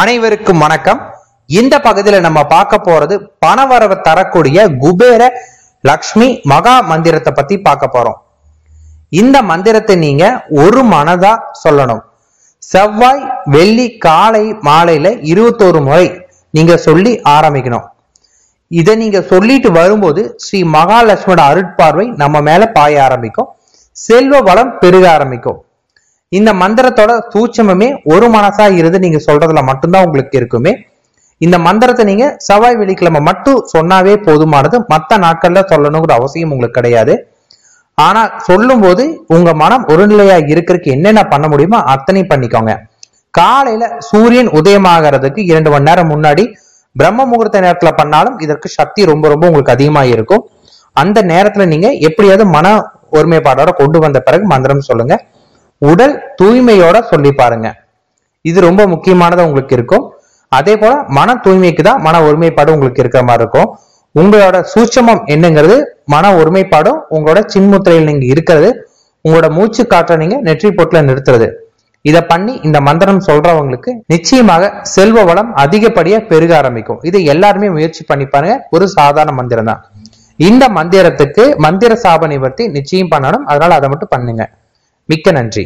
அனைவருக்கும் வணக்கம். இந்த பகுதியில நம்ம பார்க்க போறது பணவரவை தரக்கூடிய குபேர லக்ஷ்மி மகா மந்திரத்தை பத்தி பார்க்க போறோம். இந்த மந்திரத்தை நீங்க ஒரு மனதா சொல்லணும். செவ்வாய் வெள்ளி காலை மாலையில இருபத்தோரு முறை நீங்க சொல்லி ஆரம்பிக்கணும். இதை நீங்க சொல்லிட்டு வரும்போது ஸ்ரீ மகாலட்சுமியோட அருட்பார்வை நம்ம மேல பாய ஆரம்பிக்கும். செல்வ வளம் பெருக ஆரம்பிக்கும். இந்த மந்திரத்தோட சூட்சமமே ஒரு மனசா இருந்து நீங்க சொல்றதுல மட்டும்தான் உங்களுக்கு இருக்குமே. இந்த மந்திரத்தை நீங்க செவ்வாய் வெள்ளிக்கிழமை மட்டும் சொன்னாவே போதுமானது. மத்த நாட்கள்ல சொல்லணுங்கிற அவசியம் உங்களுக்கு கிடையாது. ஆனா சொல்லும்போது உங்க மனம் ஒருநிலையா இருக்கிறதுக்கு என்னென்ன பண்ண முடியுமோ அத்தனை பண்ணிக்கோங்க. காலையில சூரியன் உதயமாகிறதுக்கு இரண்டு மணி நேரம் முன்னாடி பிரம்ம முகூர்த்த நேரத்துல பண்ணாலும் இதற்கு சக்தி ரொம்ப ரொம்ப உங்களுக்கு அதிகமா இருக்கும். அந்த நேரத்துல நீங்க எப்படியாவது மன ஒருமைப்பாடோட கொண்டு வந்த பிறகு மந்திரம் சொல்லுங்க. உடல் தூய்மையோட சொல்லி பாருங்க. இது ரொம்ப முக்கியமானதா உங்களுக்கு இருக்கும். அதே போல மன தூய்மைக்கு தான் மன ஒருமைப்பாடு உங்களுக்கு இருக்கிற மாதிரி இருக்கும். உங்களோட சூட்சமம் என்னங்கிறது மன ஒருமைப்பாடும் உங்களோட சின்முத்திரையில் நீங்க இருக்கிறது. உங்களோட மூச்சு காற்றை நீங்க நெற்றி போட்டுல நிறுத்துறது. இதை பண்ணி இந்த மந்திரம் சொல்றவங்களுக்கு நிச்சயமாக செல்வ வளம் அதிகப்படியா பெருக ஆரம்பிக்கும். இதை எல்லாருமே முயற்சி பண்ணி பாருங்க. ஒரு சாதாரண மந்திரம் தான். இந்த மந்திரத்துக்கு மந்திர சாப நிவர்த்தி நிச்சயம் பண்ணணும். அதனால அதை மட்டும் பண்ணுங்க. மிக்க நன்றி.